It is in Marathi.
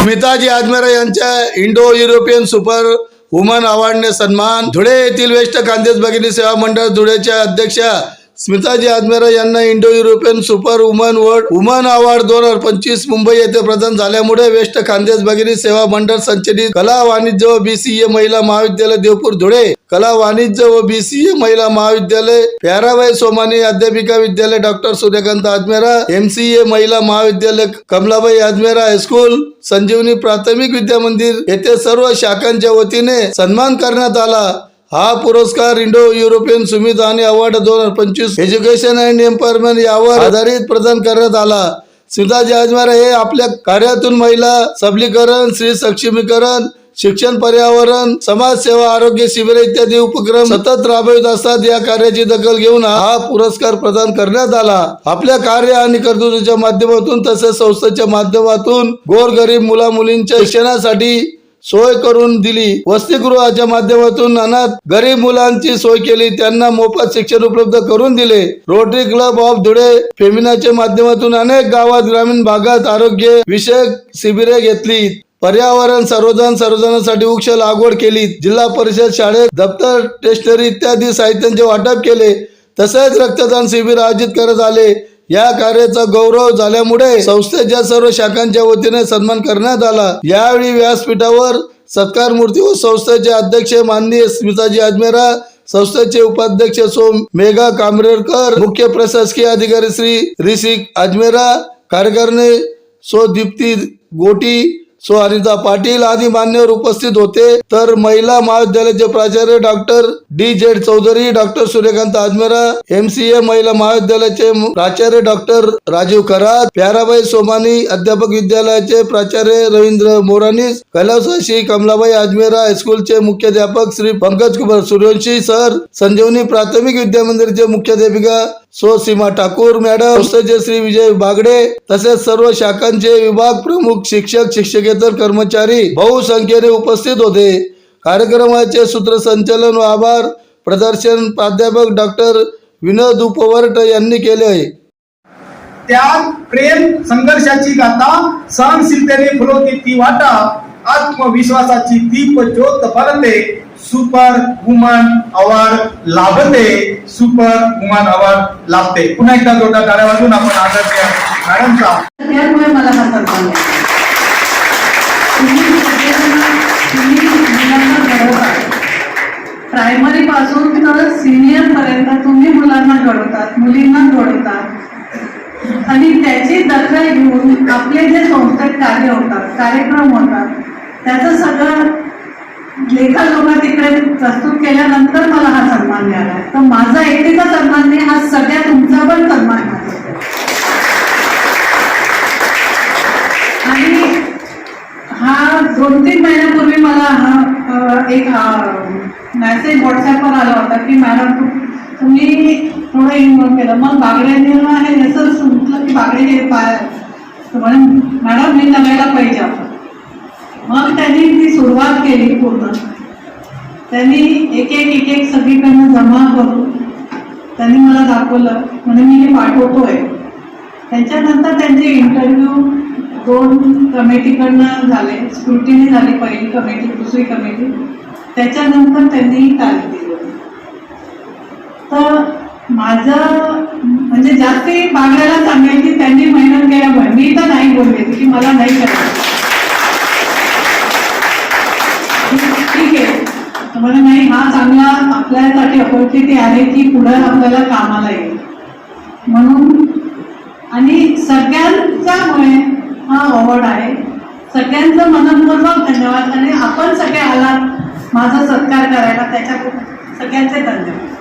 स्मिताजी आजमेरा यांच्या इंडो युरोपियन सुपर वुमन अवॉर्डने सन्मान धुळे येथील वेस्ट कांदेज भगिनी सेवा मंडळ धुळेच्या अध्यक्षा स्मिताजी आजमेरा यांना Indo European super woman world woman award दोन हजार पंचवीस मुंबई येथे प्रदान झाल्यामुळे वेस्ट खानदेश भगिनी सेवा मंडळ संचलित. कला वाणिज्य व बीसीए महिला महाविद्यालय देवपूर धुळे. कला वाणिज्य व बीसीए महिला महाविद्यालय. प्याराबाई सोमानी अध्यापिका विद्यालय डॉक्टर सूर्यकांत आजमेरा एमसीए महिला महाविद्यालय कमलाबाई आजमेरा हायस्कूल. संजीवनी प्राथमिक विद्या मंदिर येथे सर्व शाखांच्या वतीने सन्मान करण्यात आला. हा पुरस्कार इंडो युरोपियन सुमित आणि अवॉर्ड दोन हजार पंचवीस एज्युकेशन अँड एम्पॉवरमेंट यावर आधारित प्रदान करण्यात आला. सीताजी आजमेरा हे आपल्या कार्यातून महिला सबलीकरण स्त्री सक्षमीकरण शिक्षण पर्यावरण समाजसेवा आरोग्य शिबिर इत्यादी उपक्रम सतत राबवित असतात. या कार्याची दखल घेऊन हा पुरस्कार प्रदान करण्यात आला. आपल्या कार्य आणि कर्तृत्वाच्या माध्यमातून तसेच संस्थेच्या माध्यमातून गोरगरीब मुला मुलींच्या शिक्षणासाठी सोय करून दिली. वसतिगृहाच्या माध्यमातून अनाथ गरीब मुलांची सोय केली. त्यांना मोफत शिक्षण उपलब्ध करून दिले. रोटरी क्लब ऑफ धुळे फेमिनाच्या माध्यमातून अनेक गावात ग्रामीण भागात आरोग्य विषयक शिबिरे घेतली पर्यावरण सर्वजन सर्वजणांसाठी वृक्ष लागवड केली जिल्हा परिषद शाळेत दप्तर स्टेशनरी इत्यादी साहित्यांचे वाटप केले. तसेच रक्तदान शिबिर आयोजित करत आले. या कार्याचा गौरव झाल्यामुळे संस्थेच्या सर्व शाखांच्या वतीने सन्मान करण्यात आला. यावेळी व्यासपीठावर सत्कार मूर्ती व संस्थेचे अध्यक्ष माननीय स्मिताजी अजमेरा संस्थेचे उपाध्यक्ष सोम मेघा कांबरेकर मुख्य प्रशासकीय अधिकारी श्री ऋषिक अजमेरा कार्यकारिणी सो दीप्ती गोटी सो अनिता पाटील आदी मान्यवर उपस्थित होते. तर महिला महाविद्यालयाचे प्राचार्य doctor D Z Chaudhari doctor Suryakant Ajmera MCA महिला महाविद्यालयाचे प्राचार्य डॉक्टर राजीव करात प्याराबाई सोमानी अध्यापक विद्यालयाचे प्राचार्य रवींद्र मोरानीस कैलासवासी कमलाबाई आजमेरा हायस्कूलचे मुख्याध्यापक श्री पंकज कुमार सूर्यवंशी सर संजीवनी प्राथमिक विद्या मंदिरचे मुख्याध्यापिका सो सीमा ठाकूर मॅडम संस्थेचे श्री विजय बागडे तसेच सर्व शाखांचे विभाग प्रमुख शिक्षक शिक्षकेतर कर्मचारी बहुसंख्येने उपस्थित होते. कार्यक्रमाचे सूत्रसंचालन व आभार प्रदर्शन प्राध्यापक डॉक्टर विनोद उपवर्ट यांनी केले. आहे त्याग प्रेम संघर्षाची गाथा सहनशीलतेने फुलवते ती वाटा आत्मविश्वासाची दीप ज्योत भरते. सुपर वुमन अवॉर्ड लाभते. सुपर वुमन अवॉर्ड लाभते. पुन्हा एकदा जोरदार टाळ्या वाजून आपण आदर द्या मॅडमचा त्यामुळे मला हा सन्मान मुलांना प्रायमरी पासून तर सिनियर पर्यंत तुम्ही मुलांना घडवतात मुलींना घडवतात आणि त्याची दखल घेऊन आपले जे संस्थेत कार्य होतात कार्यक्रम होतात त्याचं सगळं लेखा लोकं तिकडे प्रस्तुत केल्यानंतर मला हा सन्मान मिळाला. तर माझा एकटीचा सन्मान नाही हा सगळ्या तुमचा पण सन्मान आणि हा दोन तीन महिन्यापूर्वी मला हा एक मॅसेज व्हॉट्सॲपवर आला होता की मॅडम तुम्ही थोडं इन्व्हॉल्व केलं. मग बागड्यांनी हे सर म्हटलं की बागडे हे पाय मॅडम मी नव्याला पाहिजे त्यांनी ती सुरुवात केली पूर्ण. त्यांनी एक एक एक एक सगळीकडनं जमा करून त्यांनी मला दाखवलं. म्हणजे मी हे पाठवतोय. त्याच्यानंतर त्यांचे इंटरव्ह्यू दोन कमिटीकडनं झाले. स्क्रुटीने झाली पहिली कमिटी दुसरी कमिटी त्याच्यानंतर त्यांनी तारीख दिली तर माझं म्हणजे जास्ती बागड्याला सांगायची त्यांनी मेहनत केल्यामुळे मी तर नाही बोलले की मला नाही करायचं ठीक आहे तर म्हणे नाही हा चांगला आपल्यासाठी अपॉर्च्युनिटी आहे की पुढं आपल्याला कामाला येईल. म्हणून आणि सगळ्यांच्यामुळे हा अवॉर्ड आहे. सगळ्यांचं मनपूर्वक धन्यवाद. आणि आपण सगळे आलात. माझा सत्कार करायला त्याच्या सगळ्यांचे धन्यवाद.